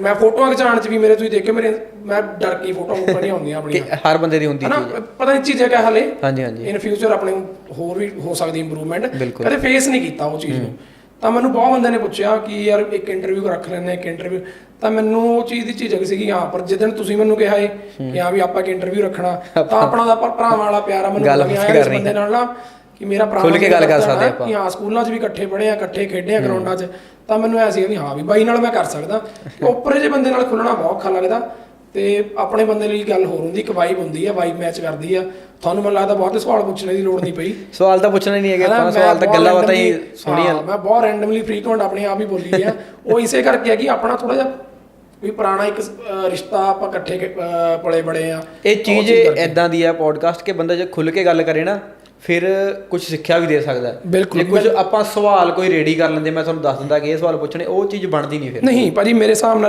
ਮੈਂ ਫੋਟੋਆਂ ਖਿਚਾਉਣ ਚ ਵੀ ਮੇਰੇ ਤੁਸੀਂ ਦੇਖਿਓ ਮੇਰੇ ਮੈਂ ਡਰ ਕੇ ਫੋਟੋ ਫੋਟੋ ਨਹੀਂ ਆਉਂਦੀਆਂ ਕਿ ਆਪਣੀਆਂ। ਹਰ ਬੰਦੇ ਦੀ ਹੁੰਦੀ ਹਨਾ ਚੀਜ਼ ਹੈ। ਪਤਾ ਨਹੀਂ ਚੀਜ਼ ਹੈ ਕਿ ਹਲੇ। ਹਾਂਜੀ ਹਾਂਜੀ। ਇਨ ਫਿਊਚਰ ਆਪਣੇ ਹੋਰ ਵੀ ਹੋ ਸਕਦੀ ਇੰਪਰੂਵਮੈਂਟ ਬਿਲਕੁਲ। ਕਦੇ ਫੇਸ ਨਹੀਂ ਕੀਤਾ ਉਹ ਚੀਜ਼ ਨੂੰ। ਤਾਂ ਮੈਨੂੰ ਬਹੁਤ ਬੰਦੇ ਨੇ ਪੁੱਛਿਆ ਕਿ ਯਾਰ ਇੱਕ ਇੰਟਰਵਿਊ ਰੱਖ ਲੈਂਦੇ ਇੱਕ ਇੰਟਰਵਿਊ ਤਾਂ ਮੈਨੂੰ ਉਹ ਚੀਜ਼ ਦੀ ਝਿਜਕ ਸੀਗੀ ਹਾਂ ਪਰ ਜਿੱਦਣ ਤੁਸੀਂ ਮੈਨੂੰ ਕਿਹਾ ਏ ਕਿ ਹਾਂ ਵੀ ਆਪਾਂ ਇੱਕ ਇੰਟਰਵਿਊ ਰੱਖਣਾ ਤਾਂ ਆਪਣਾ ਦਾ ਭਰਾਵਾਂ ਵਾਲਾ ਪਿਆਰ ਆ ਮੈਨੂੰ ਇਸ ਕਰਨੀ। ਬੰਦੇ ਨਾਲ ਨਾ ਕਿ ਮੇਰਾ ਭਰਾ ਖੁੱਲ੍ਹ ਕੇ ਗੱਲ ਕਰ ਸਕਦੇ ਆਪਾਂ। ਕਿ ਹਾਂ ਸਕੂਲਾਂ 'ਚ ਵੀ ਇਕੱਠੇ ਪੜ੍ਹੇ ਆ ਇਕੱਠੇ ਖੇਡੇ ਆ ਗਰਾਊਂਡਾਂ 'ਚ ਤਾਂ ਮੈਨੂੰ ਐ ਸੀ ਵੀ ਹਾਂ ਵੀ ਬਾਈ ਨਾਲ ਮੈਂ ਕਰ ਸਕਦਾ। ਉੱਪਰੇ ਜੇ ਬੰਦੇ ਨਾਲ ਖੁੱਲਣਾ ਬਹੁਤ ਔਖਾ ਲੱਗਦਾ ਤੇ ਆਪਣੇ ਬੰਦੇ ਲਈ ਗੱਲ ਹੋਰ ਹੁੰਦੀ ਇੱਕ ਵਾਈਬ ਹੁੰਦੀ ਆ ਵਾਈਬ ਮੈਚ ਕਰਦੀ ਆ। ਤੁਹਾਨੂੰ ਮੈਨੂੰ ਲੱਗਦਾ ਬਹੁਤ ਸਵਾਲ ਪੁੱਛਣੇ ਦੀ ਲੋੜ ਨਹੀਂ ਪਈ। ਸਵਾਲ ਤਾਂ ਪੁੱਛਣਾ ਹੀ ਨਹੀਂ ਹੈਗਾ ਹਨਾ, ਆਪਾਂ ਮੈਂ ਸਵਾਲ ਤਾਂ ਬਹੁਤ ਗੱਲਾਂ ਬਾਤਾਂ ਹੀ randomly- ਸੁਣੀਆਂ। ਹਾਂ, ਮੈਂ ਬਹੁਤ ਰੈਂਡਮਲੀ ਫ੍ਰੀਕੁਐਂਟ ਆਪਣੇ ਆਪ ਹੀ ਬੋਲੀ ਆ। ਉਹ ਇਸੇ ਕਰਕੇ ਆ ਕਿ ਆਪਣਾ ਥੋੜਾ ਜਿਹਾ ਵੀ ਪੁਰਾਣਾ ਇੱਕ ਅਹ, ਰਿਸ਼ਤਾ ਆਪਾਂ ਇਕੱਠੇ ਪਲੇ ਬੜੇ ਆ। ਇਹ ਉਹ ਚੀਜ਼ ਕਰਕੇ। ਐਦਾਂ ਦੀ ਹੈ ਪੋਡਕਾਸਟ ਕਿ ਬੰਦਾ ਜੇ ਖੁੱਲ ਕੇ ਗੱਲ ਕਰੇ ਨਾ ਫਿਰ ਕੁਝ ਸਿੱਖਿਆ ਵੀ ਦੇ ਸਕਦਾ ਹੈ। ਬਿਲਕੁਲ, ਜੇ ਕੁਝ ਆਪਾਂ ਸਵਾਲ ਕੋਈ ਰੈਡੀ ਕਰ ਲੈਂਦੇ ਮੈਂ ਤੁਹਾਨੂੰ ਦੱਸ ਦਿੰਦਾ ਕਿ ਇਹ ਸਵਾਲ ਪੁੱਛਣੇ ਉਹ ਚੀਜ਼ ਬਣਦੀ ਨਹੀਂ ਫਿਰ ਨਹੀਂ ਭਾਜੀ ਮੇਰੇ ਹਿਸਾਬ ਨਾਲ